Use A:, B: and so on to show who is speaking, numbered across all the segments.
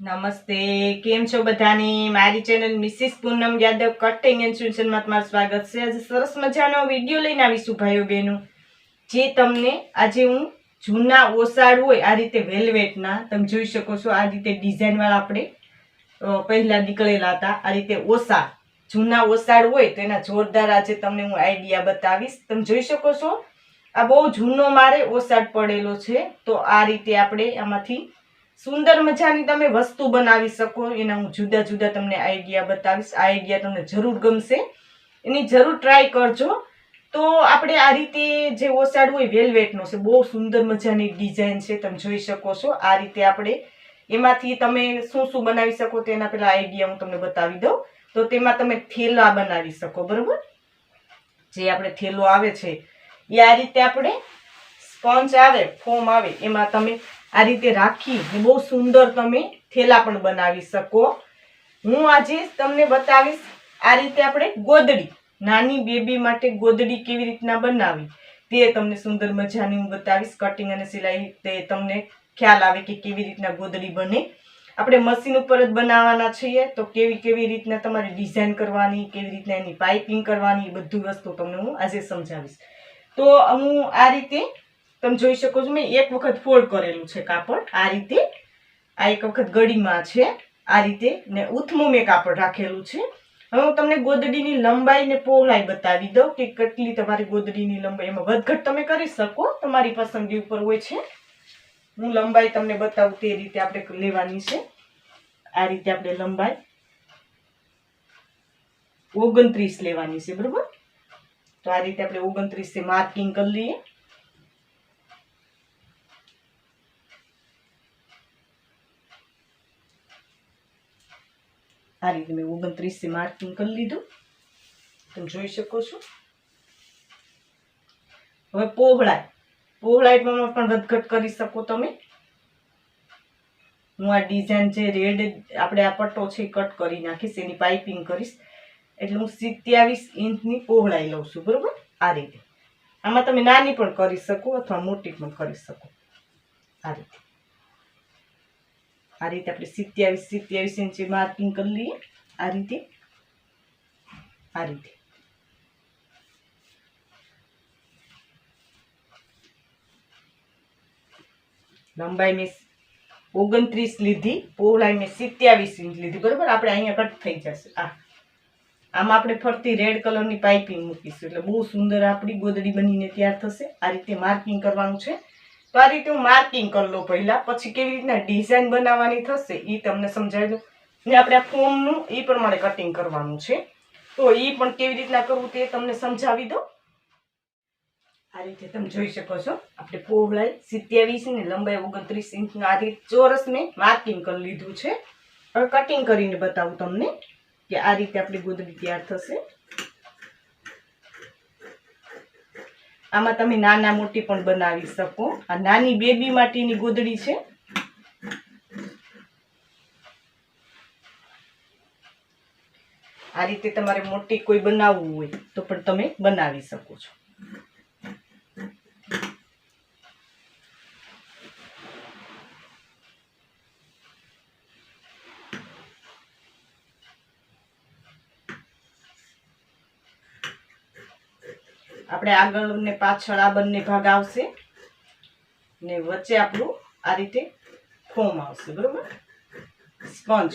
A: નમસ્તે, કેમ છો બધાની? મારી channel Mrs Poonam Yadav cutting and સ્યુશનમાં તમારું સ્વાગત છે. આજે સરસ મજાનો વીડિયો લઈને આવીશું ભાઈઓ બહેનો. જે તમને આજે હું જૂના ઓસાડ હોય, આ રીતે વેલ્વેટના તમે જોઈ શકો છો આ રીતે ડિઝાઇનવાળા આપણે પહેલાં નીકળેલા હતા. આ રીતે ઓસાડ. જૂના ઓસાડ હોય તો એના જોરદાર આજે તમને હું આઈડિયા બતાવીશ. તમે જોઈ શકો છો, આ બહુ જૂનો મારે ઓસાડ પડેલો છે. તો આ રીતે આપણે આમાંથી સુંદર મજાની તમે વસ્તુ બનાવી શકો. એના હું જુદા જુદા તમને આઈડિયા બતાવીશ. આ આઈડિયા તમને જરૂર ગમશે. એની જરૂર ટ્રાય કરજો. તો આપણે આ રીતે જે ઓસાડ હોય, વેલ્વેટનો છે, બહુ સુંદર મજાની ડિઝાઇન છે. તમે જોઈ શકો છો, આ રીતે આપણે એમાંથી તમે શું શું બનાવી શકો તેના પહેલાં આઈડિયા હું તમને બતાવી દઉં. તો તેમાં તમે થેલા બનાવી શકો, બરોબર? જે આપણે થેલો આવે છે, એ આ રીતે આપણે સ્પોન્જ આવે ફોમ આવે, એમાં તમે આ રીતે રાખી બહુ સુંદર તમે થેલા પણ બનાવી શકો. હું આજે તમને બતાવીશ આ રીતે આપણે ગોદડી, નાની બેબી માટે ગોદડી કેવી રીતના બનાવી તે તમને સુંદર મજાની હું બતાવીશ કટિંગ અને સિલાઈ તે તમને ખ્યાલ આવે કે કેવી રીતના ગોદડી બને. આપણે મશીન ઉપર જ બનાવવાના છીએ, તો કેવી કેવી રીતના તમારે ડિઝાઇન કરવાની, કેવી રીતના એની પાઇપિંગ કરવાની બધી વસ્તુ તમને હું આજે સમજાવીશ. તો હું આ રીતે, તમે જોઈ શકો છો મેં એક વખત ફોલ્ડ કરેલું છે કાપડ, આ રીતે, આ એક વખત ગળીમાં છે, આ રીતે, ને ઉથમું મેં કાપડ રાખેલું છે. હવે હું તમને ગોદડીની લંબાઈ ને પહોળાઈ બતાવી દઉં કે કેટલી તમારી ગોદડીની લંબાઈ, એમાં વધઘટ તમે કરી શકો, તમારી પસંદગી ઉપર હોય છે. હું લંબાઈ તમને બતાવું તે રીતે આપણે લેવાની છે. આ રીતે આપણે લંબાઈ ઓગણત્રીસ લેવાની છે, બરોબર? તો આ રીતે આપણે ઓગણત્રીસ માર્કિંગ કરી લઈએ. આ રીતે મેં ઓગણત્રીસ માર્કિંગ કરી લીધું. તમે જોઈ શકો છો. હવે પહોળાઈ પહોળાઈમાં પણ વધઘટ કરી શકો તમે. હું આ ડિઝાઇન જે રેડ આપણે આ પટ્ટો છે કટ કરી નાખીશ, એની પાઇપિંગ કરીશ. એટલે હું સિત્યાવીસ ઇંચની પહોળાઈ લઉં છું, બરોબર? આ રીતે. આમાં તમે નાની પણ કરી શકો અથવા મોટી પણ કરી શકો. આ રીતે. આ રીતે આપણે સિત્યાવીસ સિત્યાવીસ ઇંચી માર્કિંગ કરી લઈએ. આ રીતે. આ રીતે. લંબાઈ મેં ઓગણત્રીસ લીધી, પહોળાઈ મેં સિત્યાવીસ ઇંચ લીધી, બરોબર? આપણે અહીંયા કટ થઈ જશે. આ. આમાં આપણે ફરતી રેડ કલરની પાઇપિંગ મૂકીશું. એટલે બહુ સુંદર આપણી ગોદડી બનીને તૈયાર થશે. આ રીતે માર્કિંગ કરવાનું છે. તો આ રીતે હું માર્કિંગ કરી લઉં પહેલાં. પછી કેવી રીતના ડિઝાઇન બનાવવાની થશે, એ તમને સમજાવી દઉં. ને આપણે આ ફોર્મનું એ પ્રમાણે કટિંગ કરવાનું છે. તો એ પણ કેવી રીતના કરવું તે તમને સમજાવી દઉં. આ રીતે તમે જોઈ શકો છો. આપણે પહોળાઈ સિત્યાવીસ ને લંબાઈ ઓગણત્રીસ ઇંચનું આ રીતે ચોરસ મેં માર્કિંગ કરી લીધું છે. હવે કટિંગ કરીને બતાવું તમને કે આ રીતે આપણી ગોદડી તૈયાર થશે. આમાં તમે નાના મોટી પણ બનાવી શકો. આ નાની બેબી માટેની ગોદડી છે. આ રીતે તમારે મોટી કોઈ બનાવવું હોય તો પણ તમે બનાવી શકો છો. આપણે આગળ ને પાછળ આ બંને ભાગ આવશે. ને વચ્ચે આપણું આ રીતે ફોર્મ આવશે, બરોબર? સ્પંજ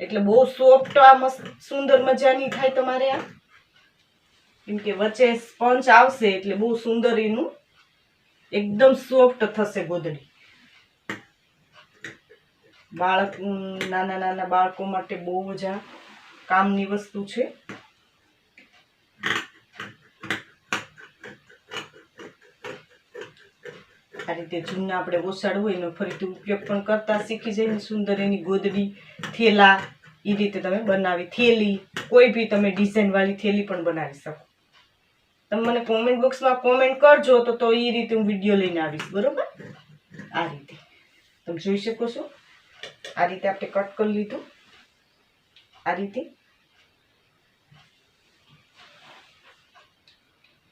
A: એટલે બહુ સોફ્ટ આ મસ્ત સુંદર મજાની થાય તમારે આ. કેમ કે વચ્ચે સ્પંજ આવશે એટલે બહુ સુંદર એનું એકદમ સોફ્ટ થશે ગોદડી. બાળક નાના નાના બાળકો માટે બહુ જ આ કામની વસ્તુ છે. આ રીતે જૂના આપણે ઓસાડ હોય એનો ફરીથી ઉપયોગ પણ કરતા શીખી જાય ને સુંદર એની ગોદડી, થેલા એ રીતે તમે બનાવી થેલી, કોઈ બી તમે ડિઝાઇનવાળી થેલી પણ બનાવી શકો. તમે મને કોમેન્ટ બોક્સમાં કોમેન્ટ કરજો તો તો એ રીતે હું વીડિયો લઈને આવીશ, બરાબર? આ રીતે. તમે જોઈ શકો છો. આ રીતે આપણે કટ કરી લીધું. આ રીતે.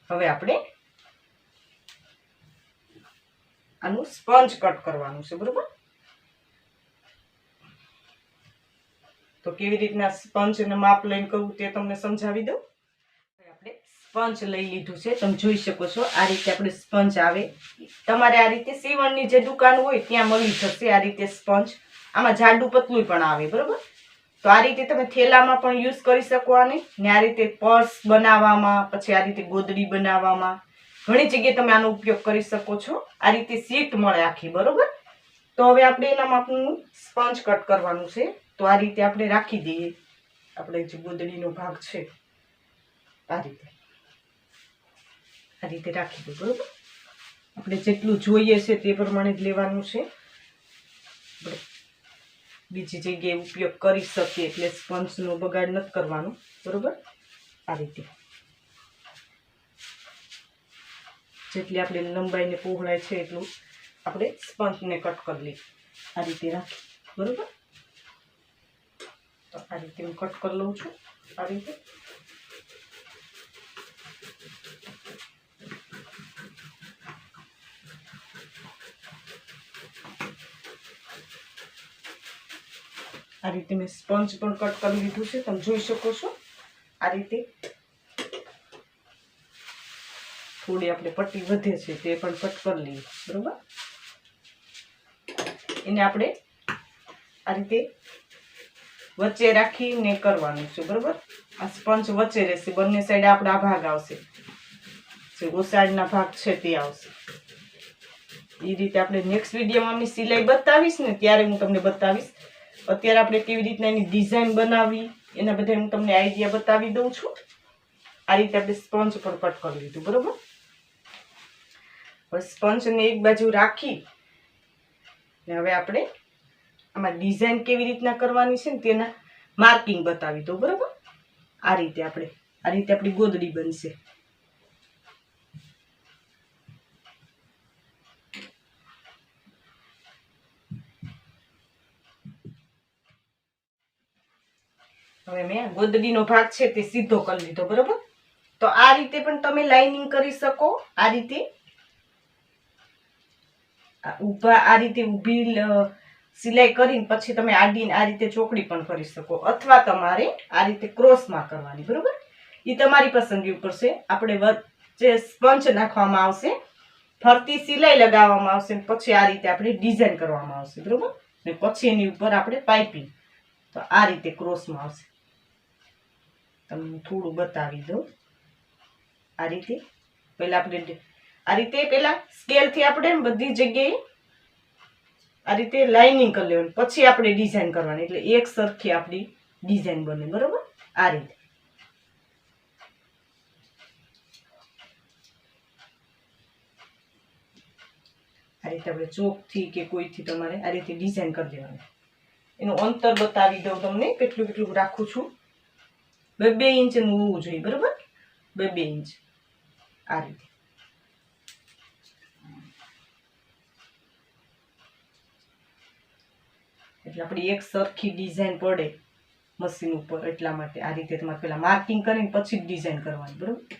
A: હવે આપણે આનું સ્પંજ કટ કરવાનું છે, બરોબર? તો કેવી રીતના સ્પંજ અને માપ લઈને કરવું તે તમને સમજાવી દઉં? આપણે સ્પંજ લઈ લીધું છે, તમે જોઈ શકો છો, આ રીતે આપણે સ્પંજ આવે. તમારે આ રીતે સીવણની જે દુકાન હોય ત્યાં મળી જશે આ રીતે સ્પંજ. આમાં જાડું પતલું પણ આવે, બરોબર? તો આ રીતે તમે થેલામાં પણ યુઝ કરી શકો આને. ને આ રીતે પર્સ બનાવવામાં, પછી આ રીતે ગોદડી બનાવવામાં. ઘણી જગ્યાએ તમે આનો ઉપયોગ કરી શકો છો. આ રીતે સીટ મળે આખી, બરોબર? તો હવે આપણે એના માપનું સ્પંજ કટ કરવાનું છે. તો આ રીતે આપણે રાખી દઈએ. આપણે જે ગોદડીનો ભાગ છે, આ રીતે. આ રીતે રાખી દઈએ, બરોબર? આપણે જેટલું જોઈએ છે તે પ્રમાણે જ લેવાનું છે. બીજી જગ્યાએ ઉપયોગ કરી શકીએ એટલે સ્પંજનો બગાડ નથી કરવાનો, બરોબર? આ રીતે. જેટલી આપણે લંબાઈને પહોળાઈ છે એટલું આપણે સ્પંજને કટ કરી લઈએ. આ રીતે રાખી. બરોબર? તો આ રીતે હું કટ કરી લઉં છું. આ રીતે. આ રીતે મેં સ્પંજ પણ કટ કરી લીધું છે. તમે જોઈ શકો છો. આ રીતે થોડી આપણે પટ્ટી વધે છે તે પણ કટ કરી લઈએ, બરોબર? એને આપણે આ રીતે વચ્ચે રાખીને કરવાનું છે, બરોબર? આ સ્પંચ વચ્ચે રહેશે, બંને સાઈડ આપણે આ ભાગ આવશે. જે ઓસાડના ભાગ છે તે આવશે. એ રીતે આપણે નેક્સ્ટ વિડીયોમાં આમની સિલાઈ બતાવીશ ને, ત્યારે હું તમને બતાવીશ. અત્યારે આપણે કેવી રીતના એની ડિઝાઇન બનાવી, એના બધા હું તમને આઈડિયા બતાવી દઉં છું. આ રીતે આપણે સ્પોન્જ પણ કટ કરી લીધું, બરોબર? હવે સ્પંજને એક બાજુ રાખી ને હવે આપણે આમાં ડિઝાઇન કેવી રીતના કરવાની છે ને તેના માર્કિંગ બતાવી દઉં, બરાબર? આ રીતે આપણે, આ રીતે આપણી ગોદડી બનશે. હવે મેં ગોદડીનો ભાગ છે તે સીધો કરી લીધો, બરોબર? તો આ રીતે પણ તમે લાઇનિંગ કરી શકો, આ રીતે ઊભા આ રીતે ઊભી સિલાઈ કરીને પછી તમે આડીને આ રીતે ચોકડી પણ કરી શકો. અથવા તમારે આ રીતે ક્રોસમાં કરવાની, બરાબર? એ તમારી પસંદગી ઉપર છે. આપણે વચ્ચે સ્પંચ નાખવામાં આવશે, ફરતી સિલાઈ લગાવવામાં આવશે પછી આ રીતે આપણે ડિઝાઇન કરવામાં આવશે, બરાબર? ને પછી એની ઉપર આપણે પાઇપિંગ. તો આ રીતે ક્રોસમાં આવશે. તમને થોડું બતાવી દઉં. આ રીતે. પહેલાં આપણે આ રીતે પહેલા સ્કેલથી આપણે બધી જગ્યાએ આ રીતે લાઇનિંગ કરી લેવાની. પછી આપણે ડિઝાઇન કરવાની. એટલે એક સરખી આપણી ડિઝાઇન બને. બરોબર? આ રીતે. આ રીતે આપણે ચોકથી કે કોઈથી તમારે આ રીતે ડિઝાઇન કરી દેવાની. એનું અંતર બતાવી દઉં તમને. કેટલું કેટલું રાખું છું. બે બે ઇંચનું હોવું જોઈએ. બરોબર? બે બે ઇંચ આ રીતે. એટલે આપણી એક સરખી ડિઝાઇન પડે મશીન ઉપર એટલા માટે. આ રીતે તમારે પેલા માર્કિંગ કરીને પછી જ ડિઝાઇન કરવાની, બરોબર?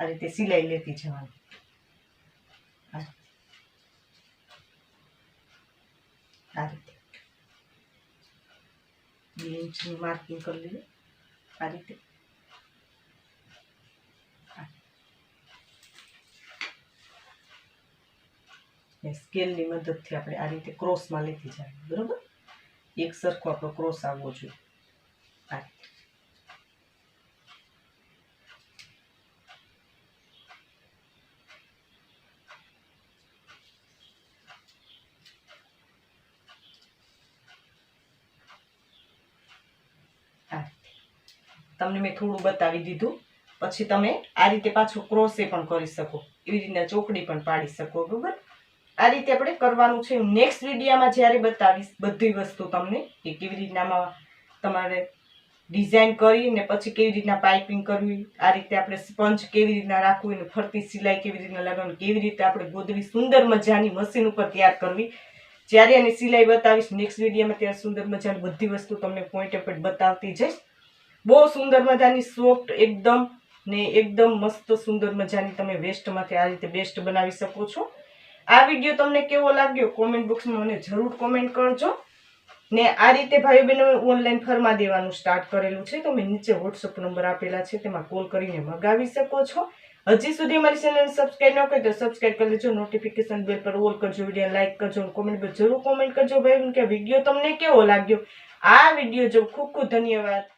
A: આ રીતે સિલાઈ લેતી જવાની. આ રીતે. બે ઇંચનું માર્કિંગ કરી લઈએ. આ રીતે. સ્કેલની મદદથી આપણે આ રીતે ક્રોસમાં લેતી જવાની, બરોબર? એક સરખો આપણો ક્રોસ આવવો જોઈએ. આ તમને મેં થોડું બતાવી દીધું. પછી તમે આ રીતે પાછું ક્રોસે પણ કરી શકો. એવી રીતના ચોકડી પણ પાડી શકો, બરોબર? આ રીતે આપણે કરવાનું છે નેક્સ્ટ વિડીયામાં જ્યારે બતાવીશ બધી વસ્તુ તમને કે કેવી રીતનામાં તમારે ડિઝાઇન કરી ને પછી કેવી રીતના પાઇપિંગ કરવી, આ રીતે આપણે સ્પંજ કેવી રીતના રાખવું અને ફરતી સિલાઈ કેવી રીતના લગાવવાની કેવી રીતે આપણે ગોદડી સુંદર મજાની મશીન ઉપર તૈયાર કરવી. જ્યારે એની સિલાઈ બતાવીશ નેક્સ્ટ વિડીયોમાં ત્યારે સુંદર મજાની બધી વસ્તુ તમને પોઈન્ટ પોઈન્ટ બતાવતી જઈશ. બહુ સુંદર મજાની સોફ્ટ એકદમ ને એકદમ મસ્ત સુંદર મજાની તમે વેસ્ટમાંથી આ રીતે બેસ્ટ બનાવી શકો છો. આ વીડિયો તમને કેવો લાગ્યો? કોમેન્ટ બોક્સમાં મને જરૂર કોમેન્ટ કરજો. ને આ રીતે ભાઈ બહેનોએ ઓનલાઈન ફરમા દેવાનું સ્ટાર્ટ કરેલું છે. તો મેં નીચે વોટ્સઅપ નંબર આપેલા છે. તેમાં કોલ કરીને મગાવી શકો છો. હજી સુધી અમારી ચેનલ સબસ્ક્રાઈબ ન કરી તો સબસ્ક્રાઈબ કરી લેજો. નોટિફિકેશન બેલ પર ઓલ કરજો, વીડિયો લાઈક કરજો કોમેન્ટ પર જરૂર કોમેન્ટ કરજો. ભાઈ કે વીડિયો તમને કેવો લાગ્યો? આ વીડિયો જો ખૂબ ખૂબ ધન્યવાદ.